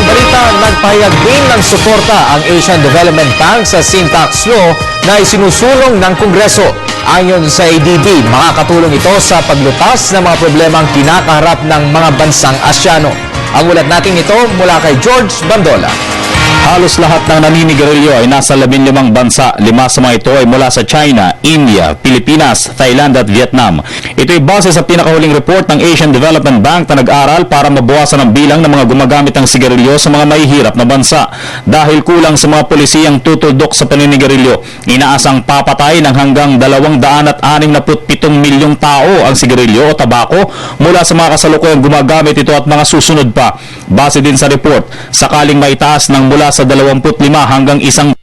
ibang balita, nagpahayag din ng suporta ang Asian Development Bank sa sin tax law na isinusulong ng Kongreso. Ayon sa ADB, makakatulong ito sa paglutas ng mga problemang kinakaharap ng mga bansang Asyano. Ang ulat natin ito mula kay George Bandola. Halos lahat ng naninigarilyo ay nasa 15 bansa. Lima sa mga ito ay mula sa China, India, Pilipinas, Thailand at Vietnam. Ito ay base sa pinakahuling report ng Asian Development Bank na nag-aral para mabawasan ang bilang ng mga gumagamit ng sigarilyo sa mga mahihirap na bansa. Dahil kulang sa mga polisiyang tutuldok sa paninigarilyo, inaasang papatay ng hanggang 267 milyong tao ang sigarilyo o tabako mula sa mga kasalukuyang gumagamit ito at mga susunod pa. Base din sa report, sakaling maitaas ng mula sa 25 hanggang isang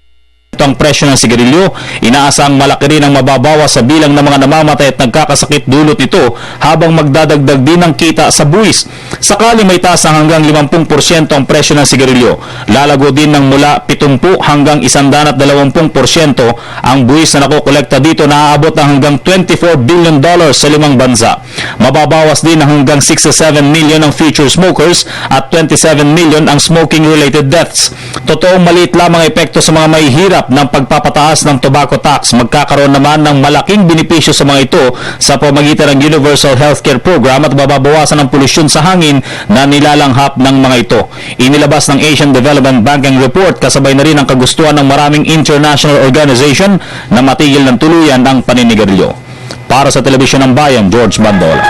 ang presyo ng sigarilyo, inaasang malaki rin ang mababawas sa bilang ng mga namamatay at nagkakasakit dulot nito habang magdadagdag din ng kita sa buwis. Sakali may taas ang hanggang 50% ang presyo ng sigarilyo, lalago din ng mula 70 hanggang 120% ang buwis na nakokolekta dito na aabot ng hanggang 24 billion dollars sa limang bansa. Mababawas din ng hanggang 67 million ang future smokers at 27 million ang smoking-related deaths. Totoong maliit lamang ang epekto sa mga mahihirap ng pagpapataas ng tobacco tax. Magkakaroon naman ng malaking benepisyo sa mga ito sa pamagitan ng Universal Healthcare Program at mababawasan ang polusyon sa hangin na nilalanghap ng mga ito. Inilabas ng Asian Development Bank ang report kasabay na rin ang kagustuhan ng maraming international organization na matigil ng tuluyan ang paninigarilyo. Para sa Telebisyon ng Bayan, George Bandola.